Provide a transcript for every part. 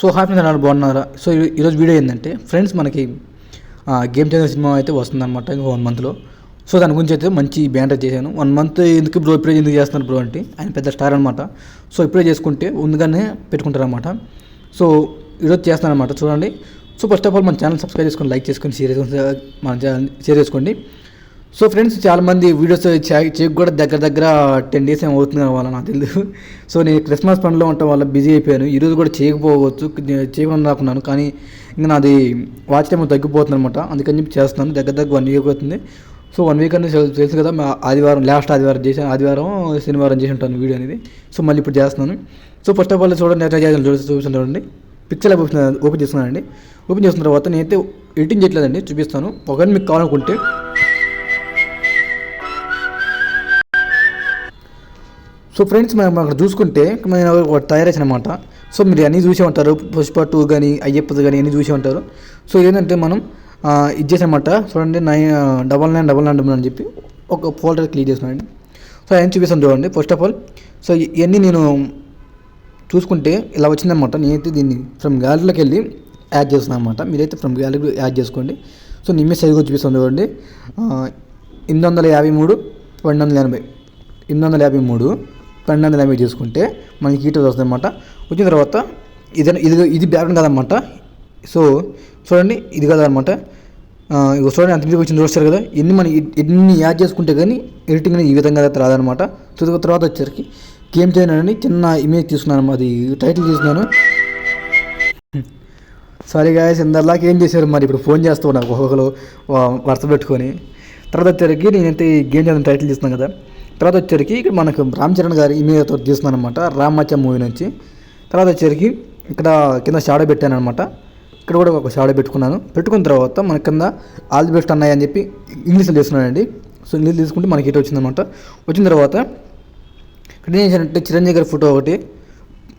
So hi friends అన్నారు బాగున్నారా? So ఈరోజు వీడియో ఏంటంటే ఫ్రెండ్స్ మనకి గేమ్ చేంజర్ సినిమా అయితే వస్తుందన్నమాట ఇంకా వన్ మంత్లో సో దాని గురించి అయితే మంచి బ్యానర్ చేశాను. వన్ మంత్ ఎందుకు బ్రో ఇప్పుడే ఎందుకు చేస్తున్నారు బ్రో అంటే ఆయన పెద్ద స్టార్ అనమాట సో ఇప్పుడే చేసుకుంటే ముందుగానే పెట్టుకుంటారనమాట సో ఈరోజు చేస్తాను అనమాట చూడండి. సో ఫస్ట్ ఆఫ్ ఆల్ మన ఛానల్ సబ్స్క్రైబ్ చేసుకొని లైక్ చేసుకొని షేర్ చేసుకొని మన ఛానల్ షేర్ చేసుకోండి సో ఫ్రెండ్స్ చాలామంది వీడియోస్ చెక్ కూడా దగ్గర దగ్గర టెన్ డేస్ ఏం అవుతుంది వాళ్ళ నాకు తెలియదు సో నేను క్రిస్మస్ పనిలో ఉండటం వల్ల బిజీ అయిపోయాను. ఈరోజు కూడా చేయకపోవచ్చు చేయకుండా రాకున్నాను కానీ ఇంకా నాది వాచ్ టైం తగ్గిపోతుంది అనమాట అందుకని చెప్పి చేస్తున్నాను. దగ్గర దగ్గర వన్ వీక్ అవుతుంది. సో వన్ వీక్ అనేది తెలుసు కదా. ఆదివారం లాస్ట్ ఆదివారం చేశాను ఆదివారం శనివారం చేసి ఉంటాను వీడియో అనేది. సో మళ్ళీ ఇప్పుడు చేస్తున్నాను. సో ఫస్ట్ ఆఫ్ ఆల్ చూడండి ఎట్లా చేయాలి చూపిస్తాను చూడండి. పిక్చర్ ఓపెన్ ఓపెన్ చేస్తున్నానండి. ఓపెన్ చేసిన తర్వాత నేనైతే ఎడిటింగ్ చేయట్లేదండి చూపిస్తాను. ఒకవేళ మీకు కావాలనుకుంటే సో ఫ్రెండ్స్ మనం అక్కడ చూసుకుంటే నేను తయారేసిన అనమాట సో మీరు అన్నీ చూసే ఉంటారు. పుష్ప టూ కానీ అయ్యప్పది కానీ అన్నీ చూసే ఉంటారు. సో ఏంటంటే మనం ఇచ్చేసామన్నమాట చూడండి nine double nine double nine double అని చెప్పి ఒక ఫోల్డర్ క్లియర్ చేస్తున్నాను సో అవన్నీ చూపిస్తాను చూడండి. ఫస్ట్ ఆఫ్ ఆల్ సో ఇవన్నీ నేను చూసుకుంటే ఇలా వచ్చిందనమాట నేనైతే దీన్ని ఫ్రమ్ గ్యాలరీలోకి వెళ్ళి యాడ్ చేస్తున్నాను అనమాట మీరైతే ఫ్రమ్ గ్యాలరీ యాడ్ చేసుకోండి. సో నిమ్మే సైజ్ కూడా చూపిస్తాను చూడండి. ఎనిమిది వందల యాభై మూడు రెండు వందల ఎనభై. ఎనిమిది వందల యాభై మూడు. పన్నెండు వందల యాభై చేసుకుంటే మనకి హీటర్ వస్తుంది అనమాట వచ్చిన తర్వాత ఇది ఇది ఇది బ్యాక్గ్రౌండ్ కదనమాట సో చూడండి ఇది కదనమాట ఇక చూడండి అంత మీదకి వచ్చింది చూస్తారు కదా. ఎన్ని మనం ఎన్ని యాడ్ చేసుకుంటే కానీ ఎడిటింగ్ అనేది ఈ విధంగా అయితే రాదనమాట తర్వాత వచ్చేసరికి గేమ్ చేయనని చిన్న ఇమేజ్ తీసుకున్నాను అది టైటిల్ తీసుకున్నాను. సారీ గాయస్ ఇందర్లాగా ఏం చేశారు మరి? ఇప్పుడు ఫోన్ చేస్తూ ఉన్నారు ఒక్కొక్కరు వరుస పెట్టుకొని. తర్వాత వచ్చేసరికి నేనైతే గేమ్ చేసిన టైటిల్ చేస్తున్నాను కదా. తర్వాత వచ్చేసరికి ఇక్కడ మనకు రామ్ చరణ్ గారి ఇమేజ్ తోటి తీస్తున్నాను అనమాట రామ్ మూవీ నుంచి. తర్వాత వచ్చేసరికి ఇక్కడ కింద షాడో పెట్టాను అనమాట ఇక్కడ కూడా ఒక షాడో పెట్టుకున్నాను. పెట్టుకున్న తర్వాత మన కింద ఆల్ ది బెస్ట్ అన్నాయి అని చెప్పి ఇంగ్లీష్లో చేస్తున్నానండి సో ఇంగ్లీష్ తీసుకుంటే మనకి ఇటు వచ్చిందనమాట వచ్చిన తర్వాత ఇక్కడ ఏం చేశానంటే చిరంజీవి గారి ఫోటో ఒకటి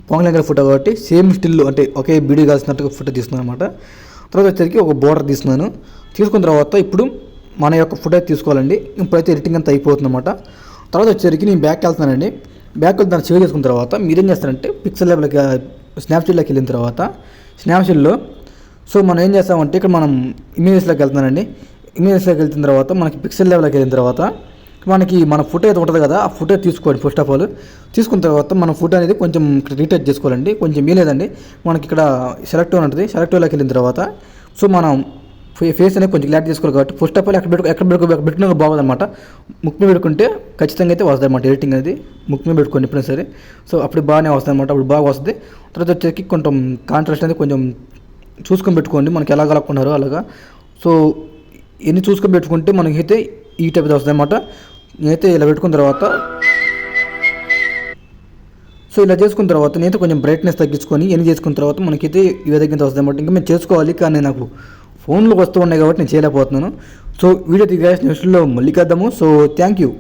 పవన్ గారి ఫోటో ఒకటి సేమ్ స్టిల్ అంటే ఒకే బీడీ కాల్సినట్టుగా ఫోటో తీసుకున్నాను అనమాట తర్వాత వచ్చేసరికి ఒక బోర్డర్ తీసుకున్నాను తీసుకున్న తర్వాత ఇప్పుడు మన యొక్క ఫోటో తీసుకోవాలండి. ఇప్పుడైతే ఎడిటింగ్ అంతా అయిపోతుంది అనమాట తర్వాత వచ్చేసరికి నేను బ్యాక్ వెళ్తానండి బ్యాక్ వెళ్తే దాన్ని సేవ్ చేసుకున్న తర్వాత మీరేం చేస్తారంటే పిక్సెల్ లెవెల్కి స్నాప్షీట్లోకి వెళ్ళిన తర్వాత స్నాప్షీట్లో సో మనం ఏం చేస్తామంటే ఇక్కడ మనం ఇమేజెస్లోకి వెళ్తున్నానండి. ఇమేజెస్లోకి వెళ్తున్న తర్వాత మనకి పిక్సెల్ లెవెల్కి వెళ్ళిన తర్వాత మనకి మన ఫోటో అయితే ఉంటుంది కదా ఆ ఫోటో తీసుకోండి ఫస్ట్ ఆఫ్ ఆల్ తీసుకున్న తర్వాత మన ఫోటో అనేది కొంచెం ఇక్కడ రీటచ్ చేసుకోవాలండి. కొంచెం ఏ లేదండి. మనకి ఇక్కడ సెలెక్ట్ ఉంటుంది. సెలెక్ట్లోకి వెళ్ళిన తర్వాత సో మనం ఫేస్ అనేది కొంచెం క్లారిటీ చేసుకోవాలి కాబట్టి ఫస్ట్ ఆఫ్ ఆల్ ఎక్కడ పెట్టు ఎక్కడ పెట్టుకో పెట్టినా బాగుందన్నమాట. ముక్కు మీద పెట్టుకుంటే ఖచ్చితంగా అయితే వస్తుంది అనమాట ఎడిటింగ్ అనేది ముక్కు మీద పెట్టుకోండి ఎప్పుడైనా సరే. సో అప్పుడు బాగానే వస్తుంది అనమాట అప్పుడు బాగా వస్తుంది తర్వాత వచ్చేసి కొంచెం కాంట్రాస్ట్ అనేది కొంచెం చూసుకొని పెట్టుకోండి. మనకి ఎలా కలుపుకున్నారో అలాగా. సో ఎన్ని చూసుకొని పెట్టుకుంటే మనకైతే ఈ టైప్ వస్తుంది అనమాట నేనైతే ఇలా పెట్టుకున్న తర్వాత సో ఇలా చేసుకున్న తర్వాత నేనైతే కొంచెం బ్రైట్నెస్ తగ్గించుకొని ఎన్ని చేసుకున్న తర్వాత మనకైతే ఈ విధంగా వస్తుంది అనమాట ఇంకా మేము చేసుకోవాలి కానీ నాకు ఫోన్లో వస్తూ ఉన్నాయి కాబట్టి నేను చేయలేకపోతున్నాను. సో వీడియో దిగా న్యూస్లో మళ్ళీ కద్దాము సో థ్యాంక్ యూ